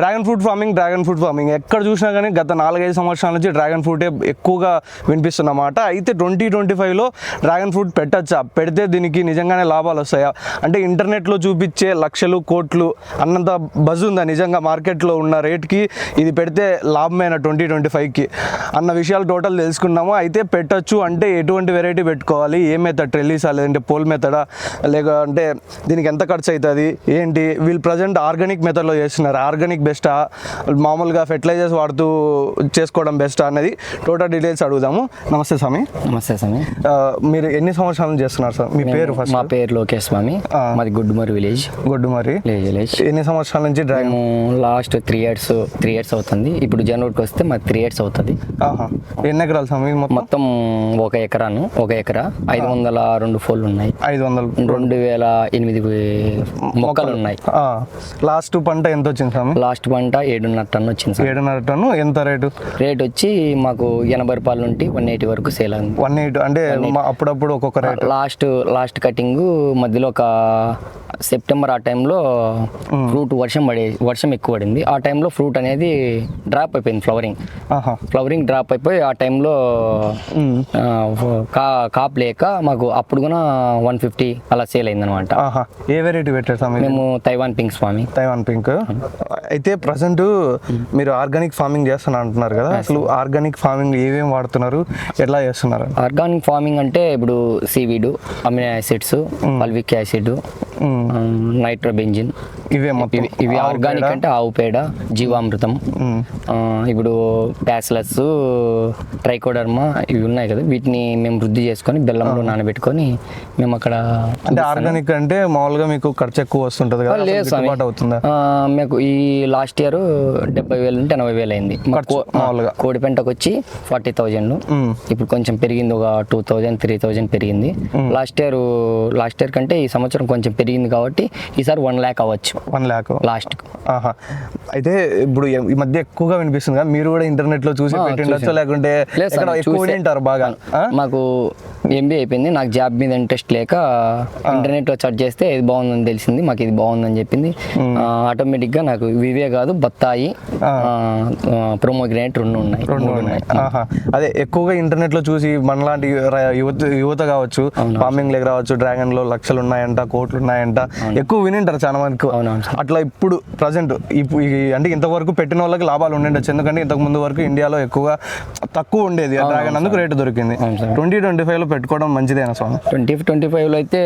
Dragon fruit farming dragon fruit farming. ఎక్కడ చూసినా కానీ గత నాలుగైదు సంవత్సరాల నుంచి డ్రాగన్ ఫ్రూటే ఎక్కువగా వినిపిస్తున్నమాట. అయితే ట్వంటీ ట్వంటీ ఫైవ్లో డ్రాగన్ ఫ్రూట్ పెట్టచ్చా? పెడితే దీనికి నిజంగానే లాభాలు వస్తాయా? అంటే ఇంటర్నెట్లో చూపించే లక్షలు కోట్లు అన్నంత బజ్ ఉందా నిజంగా మార్కెట్లో ఉన్న రేట్కి? ఇది పెడితే లాభమైన ట్వంటీ ట్వంటీ ఫైవ్కి? అన్న విషయాలు టోటల్ తెలుసుకున్నాము. అయితే పెట్టచ్చు అంటే ఎటువంటి వెరైటీ పెట్టుకోవాలి? ఏ మెథడ్? ట్రెల్లీసా? లేదంటే పోల్ మెథడా? లేక అంటే దీనికి ఎంత ఖర్చు అవుతుంది? ఏంటి? వీళ్ళు ప్రజెంట్ ఆర్గానిక్ మెథడ్లో చేస్తున్నారు. ఆర్గానిక్ బెస్టా? మామూలుగా ఫెర్టిలైజర్స్ వాడుతూ చేసుకోవడం బెస్టా అనేది టోటల్ డీటెయిల్స్ అడుగుదాము. నమస్తే స్వామి. నమస్తే స్వామి. మీరు ఎన్ని సంవత్సరాల నుంచి చేస్తున్నారు సార్? మీ పేరు ఫస్ట్ మా పేరు లోకేష్ స్వామి. మాది గుడ్డుమరి విలేజ్. గొడ్డు మరి విలేజ్. ఎన్ని సంవత్సరాల నుంచి మేము last three years three years అవుతుంది. ఇప్పుడు జనవరికి వస్తే మాది త్రీ ఇయర్స్ అవుతుంది. ఎన్ని ఎకరాలు స్వామి మొత్తం? మొత్తం ఒక ఎకరాను ఒక ఎకరా. ఐదు వందల రెండు ఫోన్లు ఉన్నాయి. ఐదు వందలు. రెండు వేల ఎనిమిది మొక్కలు. ఉన్నాయి. లాస్ట్ పంట ఎంత వచ్చింది స్వామి లాస్ట్ పంట ఏడున్నర టన్ వచ్చింది సార్. ఏడున్నర టన్ను ఎంత రేటు? రేట్ వచ్చి మాకు ఎనభై రూపాయల నుండి వన్ ఎయిటీ వరకు సేల్ అయింది. వన్ ఎయిట్ అంటే అప్పుడప్పుడు ఒక్కొక్క రేటు. లాస్ట్ లాస్ట్ కటింగ్ మధ్యలో ఒక సెప్టెంబర్ ఆ టైంలో ఫ్రూట్ వర్షం పడే వర్షం ఎక్కువ పడింది. ఆ టైంలో ఫ్రూట్ అనేది డ్రాప్ అయిపోయింది ఫ్లవరింగ్. ఆహా. ఫ్లవరింగ్ డ్రాప్ అయిపోయి ఆ టైంలో కా కాప్ లేక మాకు అప్పుడు కూడా వన్ ఫిఫ్టీ అలా సేల్ అయింది అనమాట ఆహా. ఏ వెరైటీ పెట్టారు మేము తైవాన్ పింక్ స్వామి. Taiwan pink. అయితే ప్రజెంట్ మీరు ఆర్గానిక్ ఫార్మింగ్ చేస్తున్నా అంటున్నారు కదా. అసలు ఆర్గానిక్ ఫార్మింగ్ ఏమేమి వాడుతున్నారు? ఎట్లా చేస్తున్నారు? ఆర్గానిక్ ఫార్మింగ్ అంటే ఇప్పుడు seaweed amino acids fulvic acid nitrobenzene ఇవే మొత్తం. ఇవి ఆర్గానిక్. అంటే ఆవు పేడ జీవామృతం. ఇప్పుడు ప్యాస్లస్ ట్రైకోడర్మా ఇవి ఉన్నాయి కదా. వీటిని మేము వృద్ధి చేసుకొని బెల్లంలో నానబెట్టుకొని మేము అక్కడ అంటే ఆర్గానిక్ అంటే మామూలుగా మీకు ఖర్చు ఎక్కువ వస్తుంటది కదా. లేదు అవుతుందా? మీకు ఈ లాస్ట్ ఇయర్ డెబ్బై వేలు నుండి ఎనభై వేలు అయింది. మామూలుగా. కోడి పెంటకు వచ్చి ఫార్టీ థౌజండ్. ఇప్పుడు కొంచెం పెరిగింది ఒక టూ థౌజండ్ త్రీ థౌజండ్ పెరిగింది. లాస్ట్ ఇయర్ లాస్ట్ ఇయర్ కంటే ఈ సంవత్సరం కొంచెం పెరిగింది కాబట్టి ఈసారి వన్ ల్యాక్ అవ్వచ్చు. వన్ ల్యాక్. లాస్ట్ ఆహా. అయితే ఇప్పుడు ఈ మధ్య ఎక్కువగా వినిపిస్తుంది కదా మీరు కూడా ఇంటర్నెట్లో చూసి పెట్టిండొచ్చు. లేకుంటే ఎక్కువ. వింటారు బాగా? మాకు ఎంబీ అయిపోయింది నాకు జాబ్ మీద ఇంట్రెస్ట్ లేక ఇంటర్నెట్లో సెర్చ్ చేస్తే ఇది బాగుందని తెలిసింది మాకు ఇది బాగుందని చెప్పింది. ఆటోమేటిక్గా నాకు ఇవే కాదు బత్తాయి ప్రోమోగ్రేనేట్ రెండు ఉన్నాయి. రెండు ఉన్నాయి. అదే ఎక్కువగా ఇంటర్నెట్లో చూసి మనలాంటి యువత యువత కావచ్చు ఫార్మింగ్ లేక రావచ్చు డ్రాగన్లో లక్షలు ఉన్నాయంట కోట్లు ఉన్నాయంట ఎక్కువ వినింటారు చాలా మందికి. అట్లా ఇప్పుడు ప్రజెంట్ ఇప్పుడు అంటే ఇంతవరకు పెట్టిన వాళ్ళకి లాభాలు ఉండిండొచ్చు ఎందుకంటే ఇంతకు ముందు వరకు ఇండియాలో ఎక్కువగా తక్కువ ఉండేది డ్రాగన్ అందుకు రేటు దొరికింది. ట్వంటీ ట్వంటీ ఫైవ్లో పెట్టుకోవడం మంచిదేనా స్వామి? ట్వంటీ ట్వంటీ ఫైవ్లో అయితే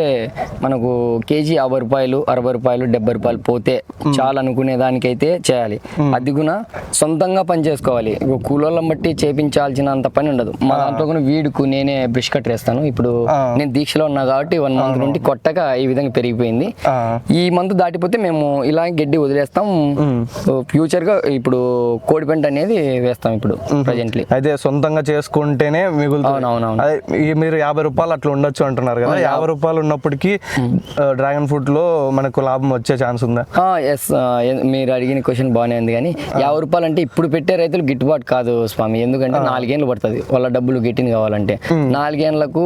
మనకు కేజీ యాభై రూపాయలు అరవై రూపాయలు డెబ్బై రూపాయలు పోతే చాలా అనుకునే దానికైతే చేయాలి. అది కూడా సొంతంగా పని చేసుకోవాలి. కూలోళ్ళని బట్టి చేపించాల్సినంత పని ఉండదు. మా దాంట్లో కూడా వీడుకు నేనే బ్రష్ కట్ వేస్తాను ఇప్పుడు. నేను దీక్షలో ఉన్నా కాబట్టి వన్ మంత్ నుండి కొట్టగా ఈ విధంగా పెరిగిపోయింది. ఈ మంత్ దాటిపోతే మేము ఇలా గడ్డి వదిలేస్తాం. ఫ్యూచర్గా ఇప్పుడు కోడి పెంట అనేది వేస్తాం ఇప్పుడు ప్రజెంట్లీ అయితే సొంతంగా చేసుకుంటేనే మిగులుతుంది. మీరు యాభై రూపాయలు అట్లా ఉండొచ్చు అంటున్నారు కదా. యాభై రూపాయలు ఉన్నప్పటికీ డ్రాగన్ ఫ్రూట్లో మనకు లాభం వచ్చే ఛాన్స్ ఉందా? ఎస్ మీరు అడిగిన క్వశ్చన్ బాగానే ఉంది కానీ యాభై రూపాయలు అంటే ఇప్పుడు పెట్టే రైతులు గిట్టుబాటు కాదు స్వామి. ఎందుకంటే నాలుగేళ్ళు పడుతుంది. వాళ్ళ డబ్బులు గిట్టింది కావాలంటే. నాలుగేళ్ళకు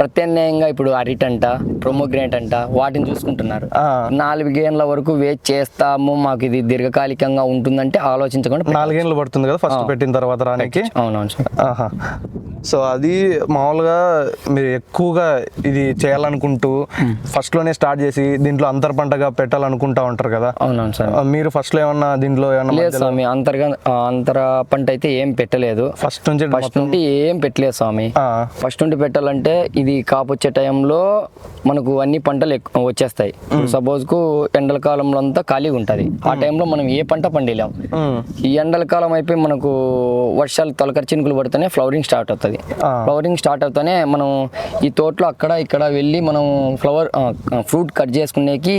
ప్రత్యామ్నాయంగా ఇప్పుడు అరిట్ అంట ప్రొమోగ్రేట్ అంట వాటిని చూసుకుంటున్నారు. నాలుగేళ్ళ వరకు వెయిట్ చేస్తాము మాకు ఇది దీర్ఘకాలికంగా ఉంటుందంటే ఆలోచించకుండా నాలుగేళ్ళు పడుతుంది కదా ఫస్ట్ పెట్టిన తర్వాత రానికి? అవునవును సార్. సో అది మామూలుగా మీరు ఎక్కువగా ఇది చేయాలనుకుంటూ ఫస్ట్లోనే స్టార్ట్ చేసి దీంట్లో అంతర్ పంటగా పెట్టాలనుకుంటా ఉంటారు కదా. అవునవును సార్. మీరు ఫస్ట్లో ఏమన్నా దీంట్లో లేదు స్వామి అంతర్గా అంతర పంట అయితే ఏం పెట్టలేదు. ఫస్ట్ నుంచి ఫస్ట్ నుండి ఏం పెట్టలేదు స్వామి. ఫస్ట్ నుండి పెట్టాలంటే ఇది కాపు వచ్చే టైంలో మనకు అన్ని పంటలు వచ్చేస్తాయి. సపోజ్కు ఎండల కాలంలో అంతా ఖాళీగా ఉంటుంది. ఆ టైంలో మనం ఏ పంట పండిలేం. ఈ ఎండల కాలం అయిపోయి మనకు వర్షాలు తొలకరి చినుకులు పడితేనే ఫ్లవరింగ్ స్టార్ట్ అవుతుంది. ఆ. ఫ్లవరింగ్ స్టార్ట్ అవుతానే మనం ఈ తోటలో అక్కడ ఇక్కడ వెళ్ళి మనం ఫ్లవర్ ఫ్రూట్ కట్ చేసుకునేకి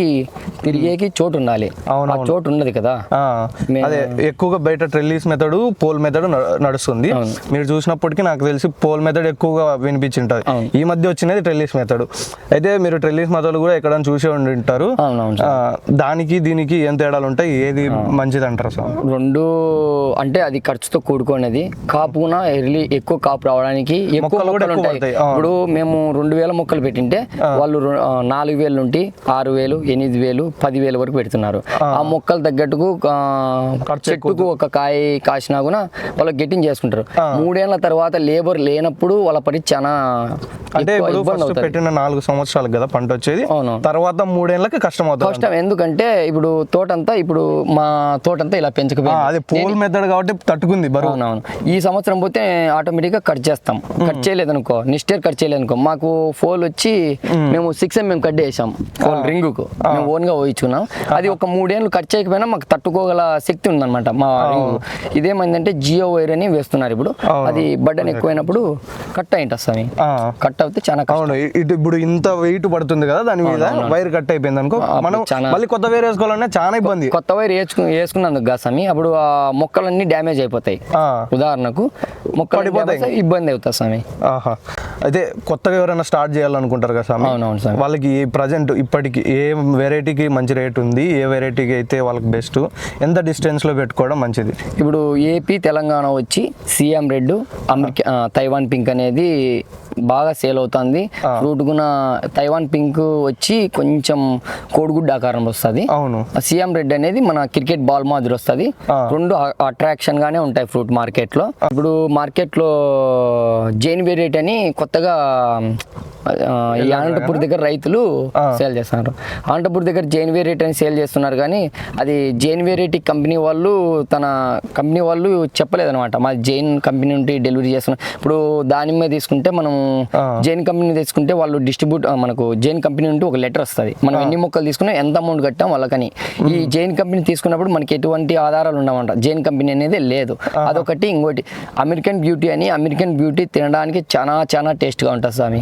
తిరిగేకి చోటు ఉండాలి. ఆ అవునవును. చోటు ఉన్నది కదా. అదే ఎక్కువగా బయట ట్రెల్లీస్ మెథడ్ పోల్ మెథడ్ నడుస్తుంది. అవును. మీరు చూసినప్పటికీ నాకు తెలిసి పోల్ మెథడ్ ఎక్కువగా వినిపించింటది. అవును. ఈ మధ్య వచ్చినది ట్రెల్లీస్ మెథడ్ అయితే మీరు ట్రెల్లీస్ మెథడ్ కూడా ఎక్కడైనా చూసే ఉండి ఉంటారు దానికి దీనికి ఏం తేడాలు ఉంటాయి? ఏది మంచిది అంటారు సార్? రెండు అంటే అది ఖర్చుతో కూడుకున్నది. కాపున ఎర్లీ ఎక్కువ కాపు రావడానికి రావడానికి ఎక్కువ మొక్కలు ఉంటాయి. ఇప్పుడు మేము రెండు వేల మొక్కలు పెట్టింటే వాళ్ళు నాలుగు వేలు నుండి ఆరు వేలు ఎనిమిది వేలు పది వేలు వరకు పెడుతున్నారు. ఆ. మొక్కలు తగ్గట్టుకు చెట్టుకు ఒక కాయ కాసినా కూడా వాళ్ళు గెట్టింగ్ చేసుకుంటారు. మూడేళ్ళ తర్వాత లేబర్ లేనప్పుడు వాళ్ళ పని చాలా అంటే ఫస్ట్ పెట్టిన నాలుగు సంవత్సరాలకు కదా పంట వచ్చేది. అవును. తర్వాత మూడేళ్ళకి కష్టం అవుతుంది కష్టం. ఎందుకంటే ఇప్పుడు తోటంతా ఇప్పుడు మా తోటంతా ఇలా పెంచకపోయింది. అది పోల్ మెథడ్ కాబట్టి తట్టుకుంది బరువు. అవునవును. ఈ సంవత్సరం పోతే ఆటోమేటిక్గా కట్ చేస్తాం. కట్ చేయలేదనుకో నెక్స్ట్ ఇయర్ కట్ చేయలేదనుకో మాకు ఫోల్ వచ్చి మేము. సిక్స్ ఎంఎం కట్ చేసాం ఫోల్ రింగుకు. మేము ఓన్గా పోయించుకున్నాం. అది ఒక మూడేళ్ళు కట్ చేయకపోయినా మాకు తట్టుకోగల శక్తి ఉందన్నమాట మా రింగు. ఇదేమైందంటే జియో వైర్ అని వేస్తున్నారు ఇప్పుడు. అది బటన్ ఎక్కువైనప్పుడు కట్ అయింట స్వామి. కట్ అవుతే చాలా కష్టం. అవును ఇటు ఇప్పుడు ఇంత వెయిట్ పడుతుంది కదా దాని మీద వైర్ కట్ అయిపోయింది అనుకో మనం మళ్ళీ కొత్త వైర్ వేసుకోవాలన్నా చాలా ఇబ్బంది. కొత్త వైర్ వేసుకు వేసుకున్నందుకు కాదు స్వామి. అప్పుడు ఆ మొక్కలన్నీ డ్యామేజ్ అయిపోతాయి. ఉదాహరణకు మొక్కలు పడిపోతాయి. ఇబ్బంది అవుతుంది స్వామి. ఆహా. అయితే కొత్తగా ఎవరైనా స్టార్ట్ చేయాలనుకుంటారు కదా స్వామి? అవునవును స్వామి. వాళ్ళకి ప్రజెంట్ ఇప్పటికి ఏ వెరైటీకి మంచి రేట్ ఉంది ఏ వెరైటీకి అయితే వాళ్ళకి బెస్ట్ ఎంత distance లో పెట్టుకోవడం మంచిది? ఇప్పుడు ఏపీ తెలంగాణ వచ్చి CM red America Taiwan pink అనేది బాగా సేల్ అవుతుంది. ఫ్రూట్ గున తైవాన్ పింక్ వచ్చి కొంచెం కోడిగుడ్డ ఆకారంలో వస్తుంది. అవును. సీఎం రెడ్ అనేది మన క్రికెట్ బాల్ మాదిరి వస్తుంది. రెండు అట్రాక్షన్ గానే ఉంటాయి ఫ్రూట్ మార్కెట్లో ఇప్పుడు మార్కెట్లో జైన్ వెరైటీ అని కొత్తగా ఈ అనంతపూర్ దగ్గర రైతులు. సేల్ చేస్తున్నారు. అనంతపూర్ దగ్గర జైన్ వెరైటీ అని సేల్ చేస్తున్నారు కానీ అది జైన్ వెరైటీ కంపెనీ వాళ్ళు తన కంపెనీ వాళ్ళు చెప్పలేదన్నమాట. మా జైన్ కంపెనీ నుండి డెలివరీ చేస్తున్నారు ఇప్పుడు దానిమ్మ తీసుకుంటే మనం. జైన్ కంపెనీ తీసుకుంటే వాళ్ళు డిస్ట్రిబ్యూట్ మనకు జైన్ కంపెనీ నుండి ఒక లెటర్ వస్తుంది. మనం ఎన్ని మొక్కలు తీసుకున్నా ఎంత అమౌంట్ కట్టాం వాళ్ళకని. ఈ జైన్ కంపెనీ తీసుకున్నప్పుడు మనకి ఎటువంటి ఆధారాలు ఉండవంట. జైన్ కంపెనీ అనేది లేదు. అదొకటి. ఇంకోటి. అమెరికన్ బ్యూటీ అని అమెరికన్ బ్యూటీ తినడానికి చాలా చాలా టేస్ట్గా ఉంటుంది స్వామి.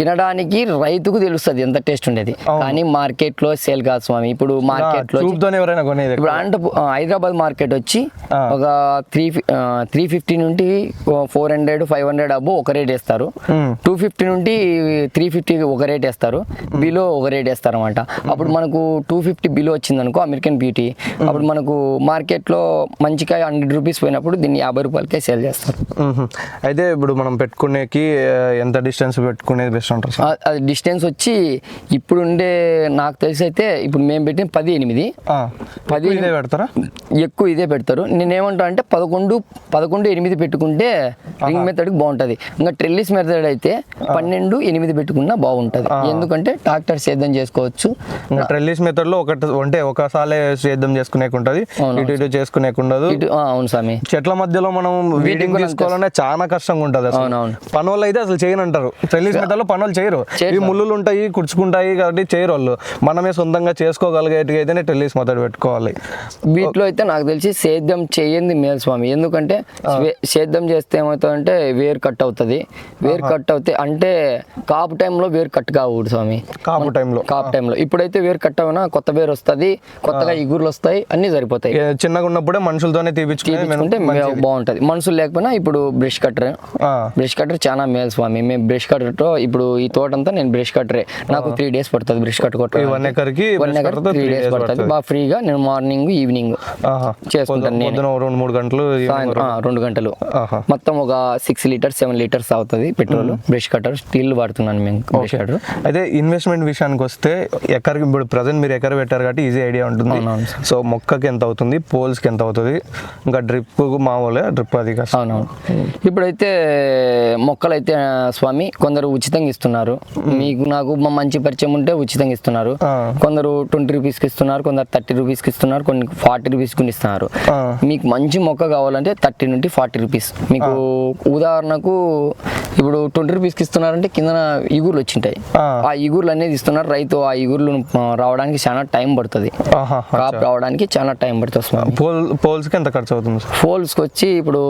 తినడానికి రైతుకు తెలుస్తుంది ఎంత టేస్ట్ ఉండేది. కానీ మార్కెట్లో సేల్ కాదు స్వామి. ఇప్పుడు మార్కెట్లో ఇప్పుడు అంటే హైదరాబాద్ మార్కెట్ వచ్చి. ఒక త్రీ త్రీ ఫిఫ్టీ నుండి ఫోర్ హండ్రెడ్ ఫైవ్ హండ్రెడ్ అబ్బో ఒక రేట్ వేస్తారు. టూ ఫిఫ్టీ నుండి త్రీ ఫిఫ్టీ ఒక రేట్ వేస్తారు. బిలో ఒక రేట్ వేస్తారు అనమాట అప్పుడు మనకు టూ ఫిఫ్టీ బిలో వచ్చింది అనుకో అమెరికన్ బ్యూటీ. అప్పుడు మనకు మార్కెట్లో మంచిగా హండ్రెడ్ రూపీస్ పోయినప్పుడు దీన్ని యాభై రూపాయలకే సేల్ చేస్తారు. అయితే ఇప్పుడు మనం పెట్టుకునేకి ఎంత డిస్టెన్స్ పెట్టుకునేది బెస్ట్ సార్. ఆ- అది డిస్టెన్స్ వచ్చి ఇప్పుడు ఉండే నాకు తెలిసి అయితే ఇప్పుడు మేము పెట్టిన పది ఎనిమిది. పది ఇదే పెడతారా? ఎక్కువ ఇదే పెడతారు. నేనేమంటా అంటే పదకొండు పదకొండు ఎనిమిది పెట్టుకుంటే రింగ్ మెథడ్ బాగుంటుంది. ఇంకా ట్రెల్లిస్ మెథడ్ అయితే పన్నెండు ఎనిమిది పెట్టుకున్నా బాగుంటుంది. ఎందుకంటే ట్రాక్టర్ సేద్యం చేసుకోవచ్చు. ఇంకా ట్రెల్లిస్ మెథడ్లో ఒకటి అంటే ఒకసారి సేద్యం చేసుకునేకి ఉంటుంది ఇటు ఇటు చేసుకునేకి ఉండదు అవును స్వామి చెట్ల మధ్యలో మనం వీడింగ్ కూడా తీసుకోవాలనే చాలా కష్టంగా ఉంటుంది అవునవును. పనులు అయితే అసలు చేయనంటారు. ట్రెల్లిస్ మెథడ్లో పనులు చేయరు. ఈ ముళ్ళులు ఉంటాయి కుడుచుకుంటాయి కాబట్టి చేయరు వాళ్ళు. మనమే సొంతంగా చేసుకోగలిగేట్టుగా అయితేనే ట్రెల్లిస్ మెథడ్ పెట్టుకోవాలి. వీటిలో అయితే నాకు తెలిసి సేద్యం చేయంది మేలు స్వామి ఎందుకంటే సేద్యం చేస్తే ఏమవుతుందంటే వేరు కట్ అవుతుంది. వేరు కట్ అవుతే అంటే కాపు టైంలో వేరు కట్ కాకూడదు స్వామి. కాపు టైంలో. కాపు టైంలో. ఇప్పుడైతే వేరు కట్ అవునా కొత్త వేరు వస్తుంది కొత్తగా ఇగుర్లు వస్తాయి అన్ని సరిపోతాయి. చిన్నగా ఉన్నప్పుడే మనుషులతోనే తీపించుకుంటే బాగుంటది. మనుషులు లేకపోయినా ఇప్పుడు బ్రష్ కట్టర్. బ్రష్ కట్టర్ చాలా మేలు స్వామి మేము బ్రష్ కట్టర్తో ఇప్పుడు ఈ తోటంతా నేను బ్రష్ కట్టరే. నాకు త్రీ డేస్ పడుతుంది బ్రష్ కట్ కొట్ట ఈ one one acre three days పడుతుంది. బాగా ఫ్రీగా నేను మార్నింగ్ ఈవినింగ్. చేసుకుంటాను నేనే. రెండు మూడు గంటలు రెండు గంటలు. మొత్తం ఒక సిక్స్ లీటర్స్ సెవెన్ లీటర్స్ అవుతుంది పెట్రోల్ బ్రష్ కట్టర్ స్టీల్ వాడుతున్నాను మేము బ్రష్ కట్టర్. అయితే ఇన్వెస్ట్మెంట్ విషయానికి వస్తే ఎకర్కి ఇప్పుడు ప్రజెంట్ మీరు ఎకర్ పెట్టారు కాబట్టి ఈజీ ఐడియా ఉంటుంది. సో మొక్కకి ఎంత అవుతుంది? పోల్స్కి ఎంత అవుతుంది? ఇంకా డ్రిప్ మామూలే డ్రిప్ అది అవునవును. ఇప్పుడైతే మొక్కలైతే స్వామి కొందరు ఉచితంగా ఇస్తున్నారు. మీకు నాకు మా మంచి పరిచయం ఉంటే ఉచితంగా ఇస్తున్నారు. కొందరు ట్వంటీ రూపీస్కి ఇస్తున్నారు కొందరు థర్టీ రూపీస్కి ఇస్తున్నారు కొన్ని ఫార్టీ రూపీస్కి ఇస్తున్నారు. ఆ. మీకు మంచి మొక్క కావాలంటే థర్టీ నుండి ఫార్టీ రూపీస్. మీకు ఉదాహరణకు ఇప్పుడు ట్వంటీ రూపీస్కి ఇస్తున్నారంటే కింద ఇగుర్లు వచ్చింటాయి. ఆ. ఇగుర్లు అనేది ఇస్తున్నారు. రైతు ఆ ఇగుర్లు రావడానికి చాలా టైం పడుతుంది. కాప్ రావడానికి చాలా టైం పడుతుంది పోల్ పోల్స్కి ఎంత ఖర్చు అవుతుంది పోల్స్కి వచ్చి ఇప్పుడు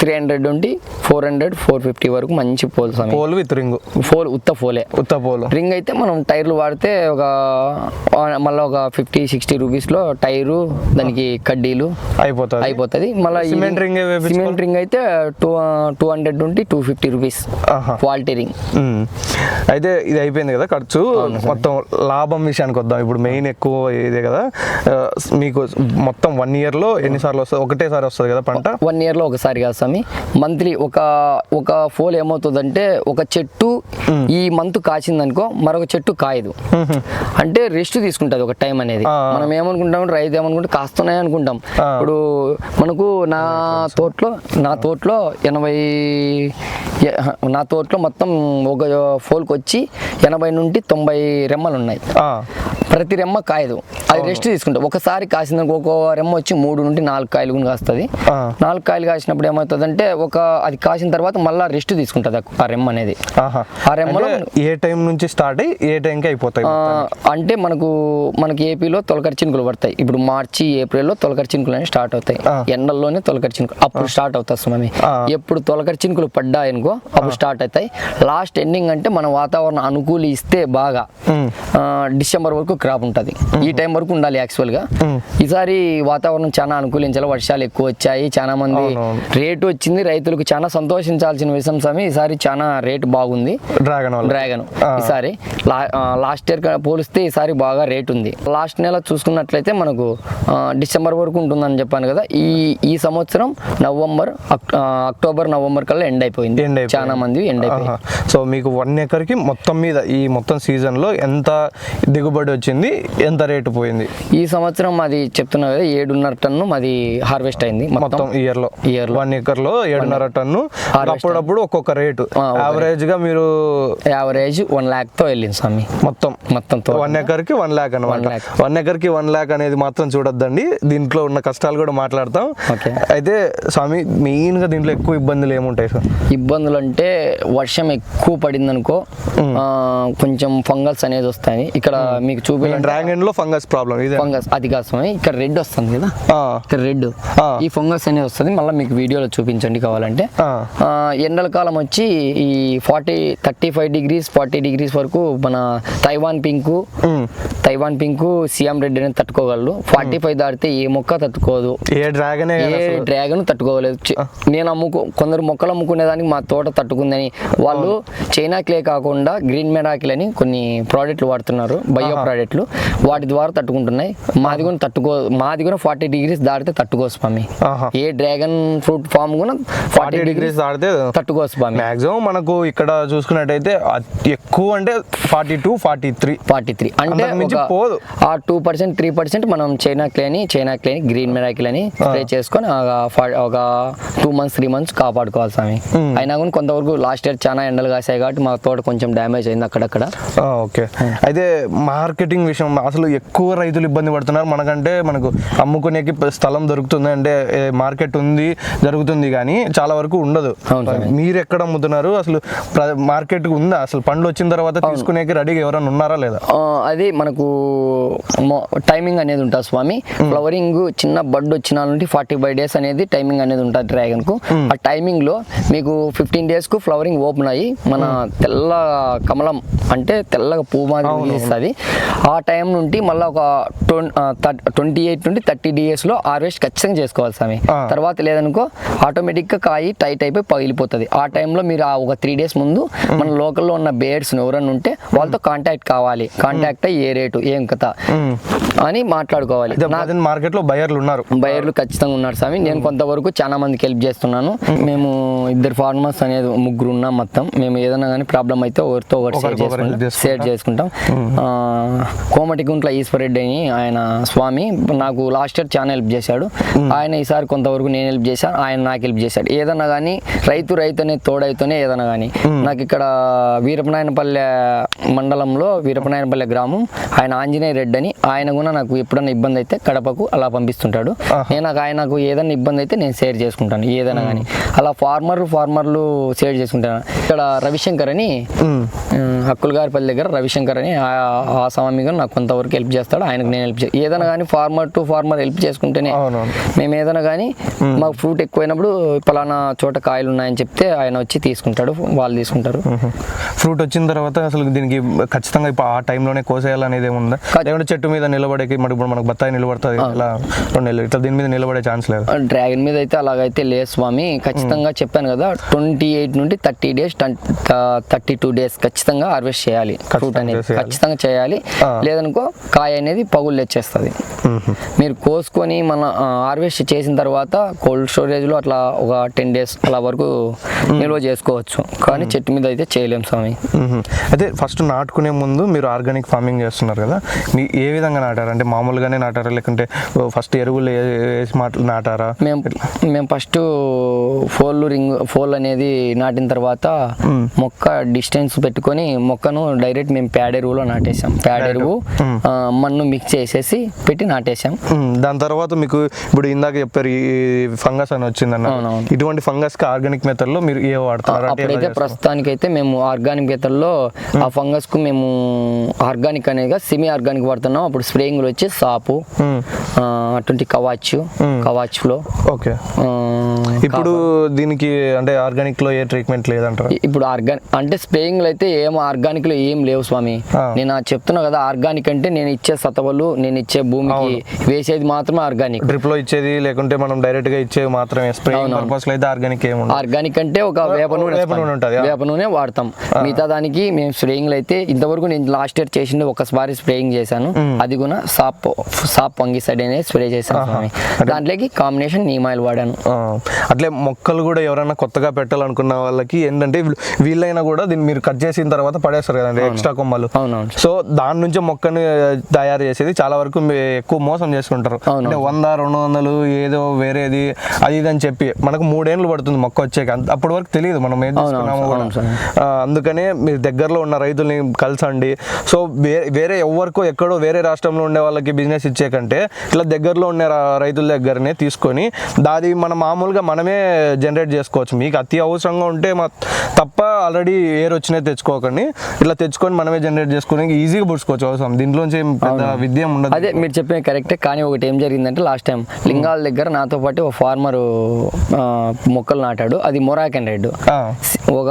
త్రీ హండ్రెడ్ నుండి ఫోర్ హండ్రెడ్ ఫోర్ ఫిఫ్టీ వరకు మంచి poles pole with ring. Pole ఉత్త ఫోలే ఉత్త పోల్. రింగ్ అయితే మనం టైర్లు వాడితే ఒక మళ్ళీ ఒక ఫిఫ్టీ సిక్స్టీ రూపీస్లో టైరు దానికి కడ్డీలు అయిపోతుంది. అయిపోతుంది. మళ్ళీ ఏ వేపించుకోవాలి? సిమెంట్ రింగ్ అయితే టూ టూ హండ్రెడ్ నుండి టూ ఫిఫ్టీ రూపీస్ ఆహా. వాల్టరింగ్ మ్మ్. అయితే ఇది అయిపోయింది కదా ఖర్చు. మొత్తం లాభం విషయానికి వద్దాం. ఇప్పుడు మెయిన్ ఎక్కువ ఇదే కదా. మీకు మొత్తం వన్ ఇయర్లో ఎన్నిసార్లు వస్తుంది? ఒకటేసారి వస్తుంది కదా పంట? వన్ ఇయర్లో ఒకసారి కాదు స్వామి. మంత్లీ ఒక ఒక ఫోల్ ఏమవుతుందంటే ఒక చెట్టు ఈ మంత్ కాసిందనుకో మరొక చెట్టు కాయదు. అంటే రెస్ట్ తీసుకుంటుంది ఒక టైం అనేది. మనం ఏమనుకుంటాం? రైతు ఏమనుకుంటే కాస్తున్నాయి అనుకుంటాం. ఇప్పుడు మనకు నా తోటలో నా తోటలో ఎనభై నా తోటలో మొత్తం ఒక ఫోల్కి వచ్చి ఎనభై నుండి తొంభై రెమ్మలు ఉన్నాయి ప్రతి రెమ్మ కాయదు. అది రెస్ట్ తీసుకుంటాం. ఒకసారి కాసిందానికి ఒక రెమ్మ వచ్చి మూడు నుండి నాలుగు కాయలు కూడా కాస్తుంది. నాలుగు కాయలు కాసినప్పుడు ఏమవుతుందంటే ఒక అది కాసిన తర్వాత మళ్ళీ రెస్ట్ తీసుకుంటుంది ఆ- రెమ్మ అనేది. ఆ రెమ్మలో ఏ టైం నుంచి స్టార్ట్ అయ్యి ఏ టైంకి అయిపోతాయి అంటే మనకు మనకి ఏపీలో తొలకరి చినుకులు పడతాయి. ఇప్పుడు మార్చి ఏప్రిల్లో తొలకరి చినుకులు అనేవి స్టార్ట్ అవుతాయి. ఎండల్లోనే తొలకరి చినుకులు అప్పుడు స్టార్ట్ అవుతుంది స్వామి ఆ. ఎప్పుడు తొలకరి చినుకులు పడ్డాయనుకో అప్పుడు స్టార్ట్ అవుతాయి. లాస్ట్ ఎండింగ్ అంటే మన వాతావరణం అనుకూలిస్తే బాగా. మ్మ్. ఆ, డిసెంబర్ వరకు క్రాప్ ఉంటుంది. ఈ టైం వరకు ఉండాలి యాక్చువల్గా. ఈసారి వాతావరణం చాలా అనుకూలించాలి వర్షాలు ఎక్కువ వచ్చాయి చాలా మంది. రేటు వచ్చింది రైతులకు చాలా సంతోషించాల్సిన విషయం స్వామి. ఈసారి చాలా రేటు బాగుంది. Dragon dragon. ఈసారి లాస్ట్ ఇయర్ పోలిస్తే ఈసారి బాగా రేట్ ఉంది. లాస్ట్ నెల చూసుకున్నట్లయితే మనకు డిసెంబర్ వరకు ఉంటుందని చెప్పాను కదా ఈ ఈ సంవత్సరం నవంబర్ అక్టోబర్ నవంబర్ కల్లా ఎండ్ అయిపోయింది. చాలా మంది ఎండ్ అయిపోయింది. సో మీకు వన్ ఎకర్కి మొత్తం మీద ఈ మొత్తం సీజన్లో ఎంత దిగుబడి వచ్చింది ఎంత రేటు పోయింది? ఈ సంవత్సరం మాది చెప్తున్నా కదా ఏడున్నర టన్ను మాది హార్వెస్ట్ అయింది మొత్తం. ఇయర్లో లో. వన్ ఎకర్లో ఏడున్నర టన్ను. అప్పుడప్పుడు ఒక్కొక్క రేటు ఆ, ఒక యావరేజ్గా మీరు యావరేజ్ వన్ ల్యాక్తో వెళ్ళింది స్వామి. మొత్తం మొత్తం వన్ ఎకర్కి వన్ ల్యాక్ అనమాట. వన్ ఎకర్కి వన్ ల్యాక్ అనేది మాత్రం చూడొద్దండి. దీంట్లో ఉన్న కష్టాలు కూడా మాట్లాడతాం. అయితే స్వామి మెయిన్గా దీంట్లో ఎక్కువ ఇబ్బందులు ఏముంటాయి సార్? ఇబ్బందులు అంటే వర్షం ఎక్కువ పడింది అనుకో కొంచెం ఫంగల్స్ అనేది వస్తాయి. ఇక్కడ మీకు చూపించాలంటే డ్రాగన్లో ఫంగస్ ప్రాబ్లం ఇదే. ఫంగస్ అది కాదు ఇక్కడ రెడ్ వస్తుంది కదా. ఇక్కడ రెడ్. ఈ ఫంగస్ అనేది వస్తుంది. మళ్ళీ మీకు వీడియోలో చూపించండి కావాలంటే. ఎండల కాలం వచ్చి ఈ forty thirty five degrees forty degrees వరకు మన Taiwan pink. Taiwan pink CM red అనేది తట్టుకోగలరు ఫార్టీ ఫైవ్ దాటితే ఏ మొక్క తట్టుకోదు. ఏ డ్రాగనే ఏ డ్రాగన్ తట్టుకోలేదు. చి- నేను అమ్ముకో కొందరు మొక్కలు అమ్ముకునేదానికి మా తోట తట్టుకుందని వాళ్ళు చైనా క్లే కాకుండా గ్రీన్ మెరాకిల్ అని కొన్ని ప్రోడక్ట్లు వాడుతున్నారు బయో ప్రోడక్ట్లు వాటి ద్వారా తట్టుకుంటున్నాయి. మాది కూడా తట్టుకో మాది కూడా ఫార్టీ డిగ్రీస్ దాటితే తట్టుకోసు స్వామి. ఏ డ్రాగన్ ఫ్రూట్ ఫామ్ కూడా ఫార్టీ డిగ్రీస్ దాటితే తట్టుకోసు స్వామి. మాక్సిమం మనకు ఇక్కడ చూసుకున్నట్టయితే అతి ఎక్కువ అంటే forty two forty three. Forty three. అంటే మించి పోదు. ఆ టూ పర్సెంట్ త్రీ పర్సెంట్ మనం చైనా క్లే అని చైనా క్లే అని గ్రీన్ మెరాకిల్ అని స్ప్రే చేసుకొని ఒక టూ మంత్స్ త్రీ మంత్స్ కాపాడుకోవాలి స్వామి. అయినా కూడా కొంతవరకు లాస్ట్ ఇయర్ చాలా ఎండలు కాసాయి కాబట్టి మా తోట కొంచెం డ్యామేజ్ అయింది అక్కడక్కడ. ఓకే. అయితే మార్కెటింగ్ విషయం అసలు ఎక్కువ రైతులు ఇబ్బంది పడుతున్నారు. మనకంటే మనకు అమ్ముకునేకి స్థలం దొరుకుతుంది అంటే మార్కెట్ ఉంది జరుగుతుంది కానీ చాలా వరకు ఉండదు. మీరు ఎక్కడ అమ్ముతున్నారు? అసలు మార్కెట్ ఉందా? అసలు పండ్లు వచ్చిన తర్వాత తీసుకునేకి రెడీగా ఎవరైనా ఉన్నారా లేదా? అది మనకు టైమింగ్ అనేది ఉంటుంది స్వామి. ఫ్లవరింగ్ చిన్న బడ్ వచ్చిన నుండి ఫార్టీ ఫైవ్ డేస్ అనేది టైమింగ్ అనేది ఉంటుంది డ్రాగన్కు ఆ టైమింగ్లో మీకు ఫిఫ్టీన్ డేస్కు ఫ్లవరింగ్ ఓపెన్ అయ్యి మన తెల్ల కమలం అంటే తెల్లగా పువ్వు మాదిరి ఇస్తుంది. ఆ టైం నుండి మళ్ళీ ఒక ట్వంటీ ఎయిట్ నుండి థర్టీ డేస్లో హార్వెస్ట్ ఖచ్చితంగా చేసుకోవాలి స్వామి. తర్వాత లేదనుకో ఆటోమేటిక్గా కాయి టైట్ అయిపోయి పగిలిపోతుంది. ఆ టైంలో మీరు ఆ ఒక త్రీ డేస్ ముందు మన లోకల్లో ఉన్న బేర్స్ ఎవరైనా ఉంటే వాళ్ళతో కాంటాక్ట్ కావాలి. కాంటాక్ట్ అయ్యి ఏ రేటు ఏం కథ అని మాట్లాడుకోవాలి. మార్కెట్లో బయర్లు ఉన్నారు. బయర్లు ఖచ్చితంగా ఉన్నారు స్వామి. నేను కొంతవరకు చాలా మందికి హెల్ప్ చేస్తున్నాను. మేము ఇద్దరు ఫార్మర్స్ అనేది ముగ్గురు ఉన్నాం మొత్తం. మేము ఏదైనా కానీ ప్రాబ్లం అయితే ఒకరితో ఒకటి షేర్ చేసుకుంటాం. షేర్ చేసుకుంటాం. ఆ, కోమటిగుంట్ల ఈశ్వరెడ్డి అని ఆయన స్వామి నాకు లాస్ట్ ఇయర్ చాలా హెల్ప్ చేశాడు. ఆయన ఈసారి కొంతవరకు నేను హెల్ప్ చేశాను ఆయన నాకు హెల్ప్ చేశాడు. ఏదన్నా కానీ రైతు రైతు అనే తోడైతేనే ఏదన్నా కానీ. నాకు ఇక్కడ వీరపనాయనపల్లె మండలంలో వీరపనాయనపల్లె గ్రామం. ఆయన ఆంజనేయ రెడ్డి అని. ఆయన కూడా నాకు ఎప్పుడన్నా ఇబ్బంది అయితే కడపకు అలా పంపిస్తుంటాడు. నేను నాకు ఆయనకు ఏదైనా ఇబ్బంది అయితే నేను షేర్ చేసుకుంటాను ఏదైనా కానీ. అలా ఫార్మర్ ఫార్మర్లు షేర్ చేసుకుంటాను. ఇక్కడ రవిశంకర్ అని ఉమ్. హక్కుల గారిపల్లి దగ్గర రవిశంకర్ అని ఆ- స్వామి గారు నాకు కొంతవరకు హెల్ప్ చేస్తాడు. ఆయనకు నేను హెల్ప్ చేస్తాను ఏదైనా కానీ ఫార్మర్ టు ఫార్మర్ హెల్ప్ చేసుకుంటేనే మేము ఏదైనా కానీ మాకు ఫ్రూట్ ఎక్కువైనప్పుడు పలానా చోట కాయలు ఉన్నాయని చెప్తే ఆయన వచ్చి తీసుకుంటాడు వాళ్ళు తీసుకుంటారు. ఫ్రూట్ వచ్చిన తర్వాత అసలు దీనికి ఖచ్చితంగా ఇప్పుడు ఆ టైంలోనే కోసేయాలనేది ఏముందా? లేకుంటే చెట్టు మీద నిలబడేకి మరి ఇప్పుడు మనకు బత్తాయి నిలబడుతుంది. ఇలా రెండు నెలలు ఇట్లా దీని మీద నిలబడే ఛాన్స్ లేదు. డ్రాగన్ మీద అయితే అలాగైతే లేదు స్వామి. ఖచ్చితంగా చెప్పాను కదా ట్వంటీ ఎయిట్ నుండి thirty days thirty two days ఖచ్చితంగా హార్వెస్ట్ చేయాలి ఫ్రూట్ అనేది. ఖచ్చితంగా చేయాలి. లేదనుకో కాయ అనేది పగులు తెచ్చేస్తుంది. మీరు కోసుకొని మన హార్వెస్ట్ చేసిన తర్వాత కోల్డ్ స్టోరేజ్లో అట్లా ఒక టెన్ డేస్ అలా వరకు నిల్వ చేసుకోవచ్చు. కానీ చెట్టు మీద అయితే చేయలేం స్వామి. అయితే ఫస్ట్ నాటుకునే ముందు మీరు ఆర్గానిక్ ఫార్మింగ్ చేస్తున్నారు కదా. మీ ఏ విధంగా నాటారు? అంటే మామూలుగానే నాటారా? లేకుంటే ఫస్ట్ ఎరువులు వేసి నాటారా? మేము మేము ఫస్ట్ ఫోల్ రింగ్ ఫోల్ అనేది నాటిన తర్వాత మొక్క డిస్టెన్స్ పెట్టుకొని మొక్కను డైరెక్ట్ మేము ప్యాడ్ ఎరువులో నాటేసాం ప్యాడ్ ఎరువు మన్ను మిక్స్ చేసేసి పెట్టి నాటేసాం. దాని తర్వాత మీకు ఇప్పుడు ఇందాక చెప్పారు ఈ ఫంగస్ అని వచ్చిందన్న. ఇటువంటి ఫంగస్కి ఆర్గానిక్ మెథడ్లో మీరు ఏ వాడతారు? అప్పుడైతే? ప్రస్తుతానికైతే మేము ఆర్గానిక్ గీతల్లో ఆ ఫంగస్కు మేము ఆర్గానిక్ అనేది సెమీ ఆర్గానిక్ వాడుతున్నాం. అప్పుడు స్ప్రేయింగ్లు వచ్చి సాపు మ్మ్. ఆ, అటువంటి కవాచ్ కవాచ్ ఫ్లో. ఓకే ఇప్పుడు దీనికి అంటే ఆర్గానిక్లో ఏ ట్రీట్మెంట్ లేదంటారా? ఇప్పుడు ఆర్గానిక్ అంటే స్ప్రేయింగ్లు అయితే ఏం ఆర్గానిక్లో ఏం లేవు స్వామి. నేను చెప్తున్నా కదా ఆర్గానిక్ అంటే నేను ఇచ్చే సతవలు నేను ఇచ్చే భూమికి వేసేది మాత్రమే ఆర్గానిక్. డ్రిప్లో ఇచ్చేది లేకుంటే మనం డైరెక్ట్గా ఇచ్చేది మాత్రమే. స్ప్రేయింగ్ పర్పస్లో అయితే ఆర్గానిక్ ఏమి ఆర్గానిక్ అంటే ఒక వేప నూనె వేప నూనె ఉంటుంది. వేప నూనె వాడతాం. మిగతా దానికి మేము స్ప్రేయింగ్లు అయితే ఇంతవరకు నేను లాస్ట్ ఇయర్ చేసింది ఒకసారి స్ప్రేయింగ్ చేశాను. అది కూడా సాప్ సాప్ పంగిసైడ్ అనేది స్ప్రే చేశాను దాంట్లోకి కాంబినేషన్ నీమ్ ఆయిల్ వాడాను. అట్లే మొక్కలు కూడా ఎవరైనా కొత్తగా పెట్టాలనుకున్న వాళ్ళకి ఏంటంటే వీళ్ళు- వీళ్ళైనా కూడా దీన్ని మీరు కట్ చేసిన తర్వాత పడేస్తారు కదండి ఎక్స్ట్రా కొమ్మలు. సో దాని నుంచి మొక్కని తయారు చేసేది చాలా వరకు ఎక్కువ మోసం చేసుకుంటారు. అంటే వంద రెండు వందలు ఏదో వేరేది అది ఇది అని చెప్పి మనకు మూడేళ్ళు పడుతుంది మొక్క వచ్చాక. అంత- అప్పటి వరకు తెలియదు మనం ఏం తీసుకున్నామో అందుకనే మీ దగ్గరలో ఉన్న రైతుల్ని కలిసండి. సో వేరే వేరే ఎవరికో ఎక్కడో వేరే రాష్ట్రంలో ఉండే వాళ్ళకి బిజినెస్ ఇచ్చే కంటే ఇట్లా దగ్గరలో ఉండే రైతుల దగ్గరనే తీసుకొని దాది మనం మామూలుగా మనమే జనరేట్ చేసుకోవచ్చు. మీకు అతి అవసరంగా ఉంటే మా తప్ప ఆల్రెడీ ఏర్ వచ్చినాయి తెచ్చుకోకండి. ఇట్లా తెచ్చుకొని మనమే జనరేట్ చేసుకొని ఈజీగా పుడుచుకోవచ్చు. అవసరం. దీంట్లోంచి పెద్ద విద్య ఉండదు. అదే మీరు చెప్పిన కరెక్టే కానీ ఒకటి ఏం జరిగిందంటే లాస్ట్ టైం లింగాల దగ్గర నాతో పాటు ఒక ఫార్మర్ మొక్కలు నాటాడు. అది మొరాకెన్ రెడ్ ఒక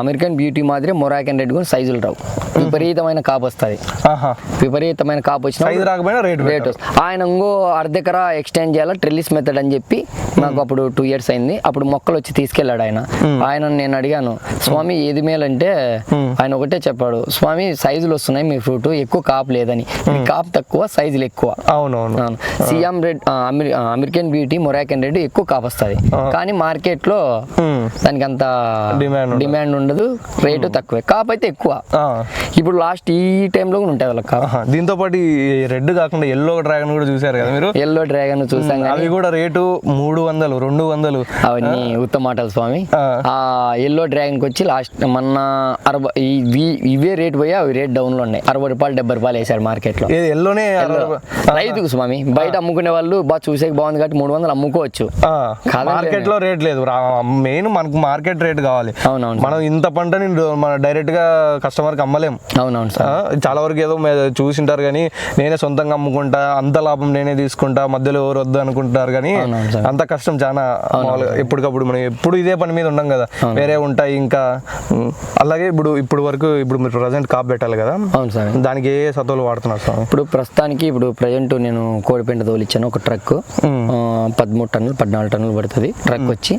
అమెరికన్ బ్యూటీ మాదిరి మొరాకెన్ రెడ్ కూడా సైజులు రావు. విపరీతమైన కాపు వస్తుంది. ఆహా. విపరీతమైన కాపు వచ్చిన సైజు రాకపోయినా రేట్ రేట్ ఆయన ఇంకో అర్ధ ఎకరా ఎక్స్టెండ్ చేయాలా ట్రెల్లిస్ మెథడ్ అని చెప్పి నాకు అప్పుడు టూ ఇయర్స్ అయింది. అప్పుడు మొక్కలు వచ్చి తీసుకెళ్ళాడు ఆయన. ఆయన నేను అడిగాను స్వామి ఏది మేలంటే ఆయన ఒకటే చెప్పాడు స్వామి సైజులు వస్తున్నాయి మీ ఫ్రూట్ ఎక్కువ కాపు లేదని. కాపు తక్కువ సైజులు ఎక్కువ. అవునవును. CM red American beauty Moroccan red ఎక్కువ కాపు వస్తుంది. కానీ మార్కెట్లో. దానికి అంత ఉండదు. డిమాండ్ ఉండదు రేటు తక్కువే. కాపు అయితే ఎక్కువ. ఇప్పుడు లాస్ట్ ఈ టైంలో కూడా ఉంటుంది వాళ్ళకి. దీంతో పాటు రెడ్ కాకుండా ఎల్లో డ్రాగన్ కూడా చూసారు కదా మీరు? ఎల్లో డ్రాగన్ చూసాం అవి కూడా రేటు మూడు వందలు రెండు వందలు అవన్నీ ఉత్తమాటలు స్వామి. ఆ. ఎల్లో డ్రాగన్కి వచ్చి లాస్ట్ మొన్న అరవై ఇవి రేట్ పోయి అవి రేట్ డౌన్లో ఉన్నాయి. అరవై రూపాయలు డెబ్బై రూపాయలు వేసాడు మార్కెట్లో ఏది ఎల్లోనే రైతుకు స్వామి. బయట అమ్ముకునే వాళ్ళు బాగా చూసేకి బాగుంది కాబట్టి మూడు వందలు అమ్ముకోవచ్చు. మార్కెట్లో రేట్ లేదు. మెయిన్ మనకు మార్కెట్ రేట్ కావాలి. అవునవును మనం ఇంత పంటని మన డైరెక్ట్గా కస్టమర్కి అమ్మలేం. అవునవును చాలా వరకు ఏదో చూసింటారు కానీ నేనే సొంతంగా అమ్ముకుంటా అంత లాభం నేనే తీసుకుంటా మధ్యలో ఎవరు వద్దు అనుకుంటారు కానీ. అంత కష్టం. చాలా మామూలుగా ఎప్పటికప్పుడు మనం ఎప్పుడు ఇదే పని మీద ఉండం కదా. వేరే ఉంటాయి ఇంకా అలాగే ఇప్పుడు ఇప్పుడు వరకు ఇప్పుడు మీరు ప్రజెంట్ కాప్ పెట్టాలి కదా. అవును సార్. దానికి ఏ సత్తులు వాడుతున్నారు స్వామి? ఇప్పుడు ప్రస్తుతానికి ఇప్పుడు ప్రజెంట్ నేను కోడిపెంట తోలిచ్చాను ఒక ట్రక్. పదమూడు టన్నులు పద్నాలుగు టన్నులు పడుతుంది ట్రక్ వచ్చి.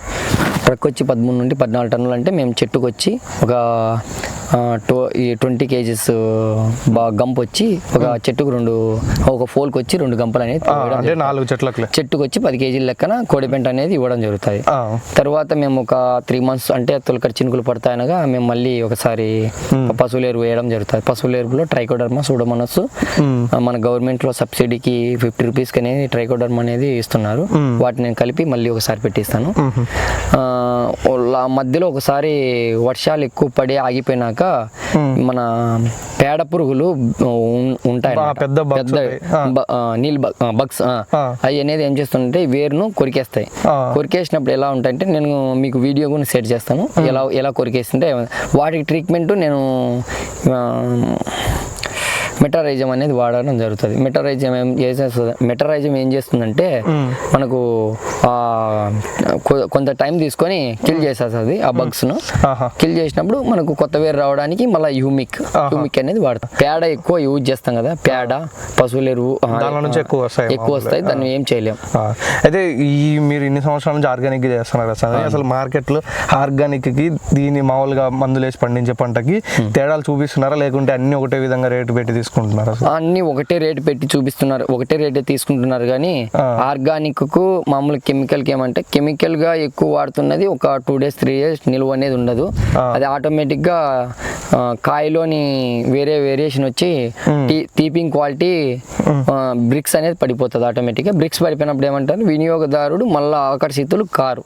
ట్రక్ వచ్చి పదమూడు నుండి పద్నాలుగు టన్నులు అంటే మేము చెట్టుకు వచ్చి ఒక టో ఈ ట్వంటీ కేజీస్ బాగా గంప వచ్చి ఒక చెట్టుకు రెండు ఒక ఫోల్కి వచ్చి రెండు గంపలు అనేది అంటే నాలుగు చెట్లకి చెట్టుకు వచ్చి పది కేజీల లెక్కన కోడిపెంట అనేది ఇవ్వడం జరుగుతుంది. తర్వాత మేము ఒక త్రీ మంత్స్ అంటే తొలకరి చినుకులు పడతాయనగా మేము మళ్ళీ ఒకసారి పశువుల ఎరువు వేయడం జరుగుతుంది. పశువుల ఎరువులో ట్రైకోడర్మా సూడోమోనస్ మన గవర్నమెంట్లో సబ్సిడీకి ఫిఫ్టీ రూపీస్ అనేది ట్రైకోడర్మా అనేది ఇస్తున్నారు. వాటిని నేను కలిపి మళ్ళీ ఒకసారి పెట్టిస్తాను. మధ్యలో ఒకసారి వర్షాలు ఎక్కువ పడి ఆగిపోయినాక మన పేడ పురుగులు ఉంటాయి. పెద్ద పెద్ద బగ్ బగ్స్. అవి అనేది ఏం చేస్తుంటే వేరును కొరికేస్తాయి. ఆ. కొరికేసినప్పుడు ఎలా ఉంటాయంటే నేను మీకు వీడియో కూడా సెట్ చేస్తాను. ఎలా ఎలా కొరికేస్తుంటే వాటికి ట్రీట్మెంట్ నేను మెటరైజం అనేది వాడడం జరుగుతుంది. మెటరైజం ఏం చేసేస్తుంది మెటరైజం ఏం చేస్తుందంటే మనకు కొంత టైం తీసుకొని కిల్ చేసేస్తుంది ఆ బగ్స్ను. ఆహా. కిల్ చేసినప్పుడు మనకు కొత్త వేరు రావడానికి మళ్ళీ హ్యూమిక్ హ్యూమిక్ అనేది వాడతాం. పేడ ఎక్కువ యూజ్ చేస్తాం కదా పేడ పశువుల ఎరువు ఎక్కువ వస్తాయి ఎక్కువ వస్తాయి దాన్ని ఏం చేయలేం. అయితే ఈ మీరు ఇన్ని సంవత్సరాల నుంచి ఆర్గానిక్ చేస్తున్నారు అసలు మార్కెట్లో ఆర్గానిక్కి దీని మామూలుగా మందులు వేసి పండించే పంటకి తేడాలు చూపిస్తున్నారా? లేకుంటే అన్ని ఒకటే విధంగా రేటు పెట్టి తీసుకుంటున్నారా అన్ని ఒకటే రేటు పెట్టి చూపిస్తున్నారు. ఒకటే రేటే తీసుకుంటున్నారు కానీ ఆర్గానిక్కు మామూలు కెమికల్కి ఏమంటే కెమికల్గా ఎక్కువ వాడుతున్నది ఒక టూ డేస్ త్రీ డేస్ నిల్వ అనేది ఉండదు. అది ఆటోమేటిక్గా కాయలోని వేరే వేరియేషన్ వచ్చి తీపింగ్ క్వాలిటీ బ్రిక్స్ అనేది పడిపోతుంది ఆటోమేటిక్గా బ్రిక్స్ పడిపోయినప్పుడు ఏమంటారు? వినియోగదారుడు మళ్ళీ ఆకర్షితులు కారు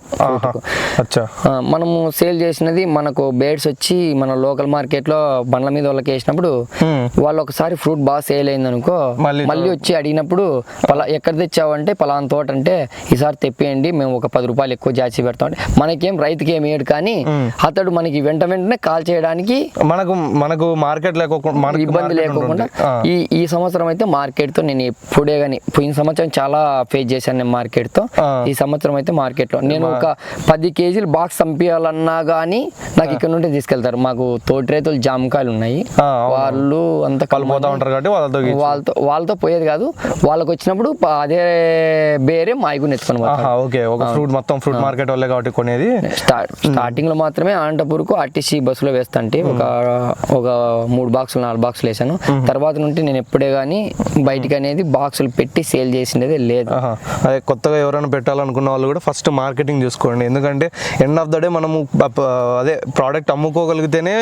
మనము సేల్ చేసినది మనకు బేడ్స్ వచ్చి మన లోకల్ మార్కెట్లో బండ్ల మీద వాళ్ళకి వేసినప్పుడు. వాళ్ళు ఒకసారి ఫ్రూట్ బాగా సేల్ అయింది అనుకో మళ్ళీ వచ్చి అడిగినప్పుడు పలా ఎక్కడ తెచ్చావంటే పలానా తోట అంటే ఈసారి తెప్పియండి మేము ఒక పది రూపాయలు ఎక్కువ జాచి పెడతాం అంటే మనకేం రైతుకి ఏమి ఏడు కానీ అతడు మనకి వెంట వెంటనే కాల్ చేయడానికి మనకు మనకు మార్కెట్ లేకోకుండా ఇబ్బంది. ఆ, ఈ ఈ సంవత్సరం అయితే మార్కెట్తో నేను ఎప్పుడే గానీ పోయిన సంవత్సరం చాలా ఫేస్ చేశాను నేను మార్కెట్తో. ఈ సంవత్సరం అయితే మార్కెట్లో నేను ఒక పది కేజీలు బాక్స్ పంపించాలన్నా గానీ నాకు ఇక్కడ నుండి తీసుకెళ్తారు. మాకు తోటి రైతులు జామకాయలు ఉన్నాయి. వాళ్ళు అంత వాళ్ళు పోతా ఉంటారు కాబట్టి వాళ్ళతో వాళ్ళతో వాళ్ళతో పోయేది కాదు. వాళ్ళకి వచ్చినప్పుడు అదే బేరే మాయకు నెత్తుకొని పోతారు. ఆహా ఓకే. ఒక ఫ్రూట్ మొత్తం ఫ్రూట్ మార్కెట్ వాళ్ళే కాబట్టి కొనేది. స్టార్ట్ స్టార్టింగ్లో మాత్రమే అనంతపూర్కు ఆర్టీసీ బస్సులో వేస్తాంటే ఒక ఒక మూడు బాక్సులు నాలుగు బాక్సులు వేసాను తర్వాత నుండి నేను ఎప్పుడే కానీ బయటికి అనేది బాక్సులు పెట్టి సేల్ చేసినది లేదు. అదే కొత్తగా ఎవరైనా పెట్టాలనుకున్న వాళ్ళు కూడా ఫస్ట్ మార్కెటింగ్ చూసుకోండి. ఎందుకంటే ఎండ్ ఆఫ్ ద డే మనము అదే ప్రోడక్ట్ అమ్ముకోగలిగితేనే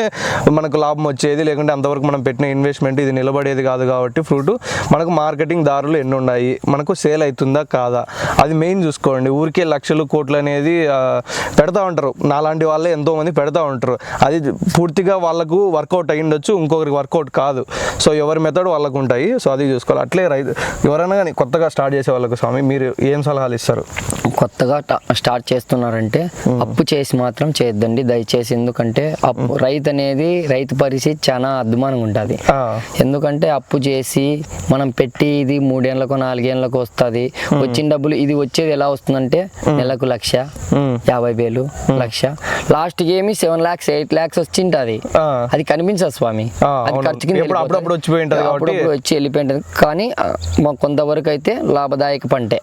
మనకు లాభం వచ్చేది. లేకుంటే అంతవరకు మనం పెట్టిన ఇన్వెస్ట్మెంట్ ఇది నిలబడేది కాదు కాబట్టి ఫ్రూట్. మనకు మార్కెటింగ్ దారులు ఎన్ని ఉన్నాయి? మనకు సేల్ అవుతుందా కాదా? అది మెయిన్ చూసుకోండి. ఊరికే లక్షలు కోట్లు అనేది పెడతా ఉంటారు. నాలాంటి వాళ్ళే ఎంతో మంది పెడతా ఉంటారు. అది పూర్తిగా వాళ్ళకు వర్కౌట్ అయ్యిండొచ్చు ఇంకొకరికి వర్కౌట్ కాదు. సో ఎవరి మెథడ్ వాళ్ళకు ఉంటాయి సో అది చూసుకోవాలి. అట్లే రైతు ఎవరైనా కానీ కొత్తగా స్టార్ట్ చేసే వాళ్ళకు స్వామి మీరు ఏం సలహాలు ఇస్తారు? కొత్తగా స్టార్ట్ చేస్తున్నారంటే అప్పు చేసి మాత్రం చేయొద్దండి. దయచేసి ఎందుకంటే అప్పు రైతు అనేది రైతు పరిస్థితి చాలా అద్మానంగా ఉంటుంది. ఎందుకంటే అప్పు చేసి మనం పెట్టి ఇది మూడేళ్ళకు నాలుగేళ్ళకు వస్తుంది. వచ్చిన డబ్బులు ఇది వచ్చేది ఎలా వస్తుందంటే నెలకు లక్ష. యాభై వేలు లక్ష. లాస్ట్ ఏమి సెవెన్ లాక్స్ ఎయిట్ లాక్స్ వచ్చింటది. అది కనిపించదు స్వామి. అది. ఖర్చు కింద అప్పుడప్పుడు వచ్చి వెళ్ళిపోయింటది. కానీ మాకు కొంతవరకు అయితే లాభదాయక పంటే.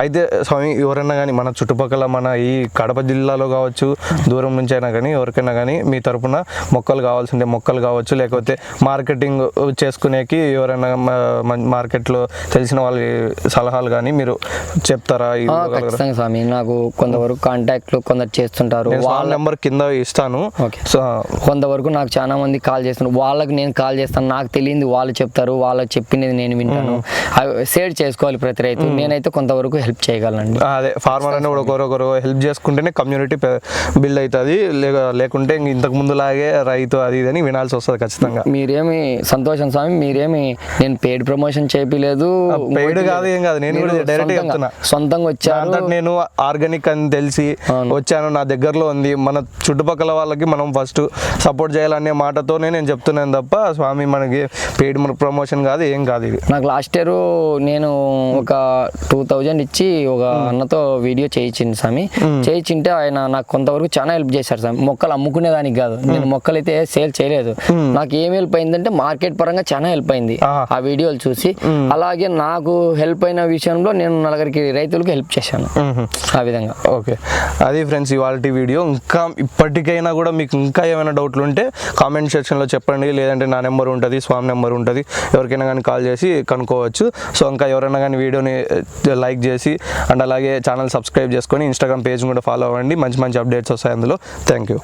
అయితే స్వామి ఎవరైనా కానీ మన చుట్టుపక్కల మన ఈ కడప జిల్లాలో కావచ్చు దూరం నుంచి అయినా కానీ ఎవరికైనా కానీ మీ తరపున మొక్కలు కావాల్సింటే మొక్కలు కావచ్చు లేకపోతే మార్కెటింగ్ చేసుకునేకి ఎవరైనా మార్కెట్లో తెలిసిన వాళ్ళ సలహాలు కానీ మీరు చెప్తారా? ఖచ్చితంగా స్వామి. నాకు కొంతవరకు కాంటాక్ట్లు కొందరు చేస్తుంటారు. వాళ్ళ నెంబర్ కింద ఇస్తాను. సో కొంతవరకు నాకు చాలా మంది కాల్ చేస్తున్నారు వాళ్ళకి నేను కాల్ చేస్తాను. నాకు తెలియంది వాళ్ళు చెప్తారు. వాళ్ళకి చెప్పినది నేను వింటాను. షేర్ చేసుకోవాలి ప్రతి రైతు. నేనైతే కొంతవరకు హెల్ప్ చేయగలనండి. అదే. ఫార్మర్ అని ఒకరొకరు హెల్ప్ చేసుకుంటేనే కమ్యూనిటీ బిల్డ్ అవుతుంది. లేకుంటే ఇంతకు ముందులాగే రైతు అది ఇది అని వినాల్సి వస్తుంది ఖచ్చితంగా. మీరేమి సంతోషం స్వామి మీరేమి నేను పెయిడ్ ప్రమోషన్ చేయలేదు పెయిడ్ కాదు ఏం కాదు నేను కూడా డైరెక్ట్ చెప్తున్నా. సొంతంగా అంతటి నేను ఆర్గానిక్ అని తెలిసి వచ్చాను నా దగ్గరలో ఉంది. మన చుట్టుపక్కల వాళ్ళకి మనం ఫస్ట్ సపోర్ట్ చేయాలనే మాటతోనే నేను చెప్తున్నాను తప్ప స్వామి మనకి పెయిడ్ ప్రమోషన్ కాదు ఏం కాదు ఇది. నాకు లాస్ట్ ఇయర్ నేను ఒక టూ థౌజండ్ ఇచ్చి ఒక అన్నతో వీడియో చేయించింది స్వామి. చేయించింటే ఆయన నాకు కొంతవరకు చాలా హెల్ప్ చేశారు స్వామి. మొక్కలు అమ్ముకునే దానికి కాదు. నేను మొక్కలు అయితే సేల్ చేయలేదు. నాకు ఏం హెల్ప్ అయిందంటే మార్కెట్ పరంగా చాలా హెల్ప్ అయింది. ఆ. వీడియోలు చూసి. అలాగే నాకు హెల్ప్ అయిన విషయంలో నేను నలుగురికి రైతులకు హెల్ప్ చేశాను. ఆ విధంగా. ఓకే. అది ఫ్రెండ్స్ ఇవాళ వీడియో. ఇంకా ఇప్పటికైనా కూడా మీకు ఇంకా ఏమైనా డౌట్లు ఉంటే కామెంట్ సెక్షన్లో చెప్పండి. లేదంటే నా నెంబర్ ఉంటుంది స్వామి నెంబర్ ఉంటుంది. ఎవరికైనా కానీ కాల్ చేసి కనుక్కోవచ్చు. సో ఇంకా ఎవరైనా కానీ వీడియోని లైక్ చేసి అండ్ అలాగే ఛానల్ సబ్స్క్రైబ్ చేసుకొని ఇన్స్టాగ్రామ్ పేజ్ కూడా ఫాలో అవ్వండి. మంచి మంచి అప్డేట్స్ వస్తాయి అందులో. Thank you.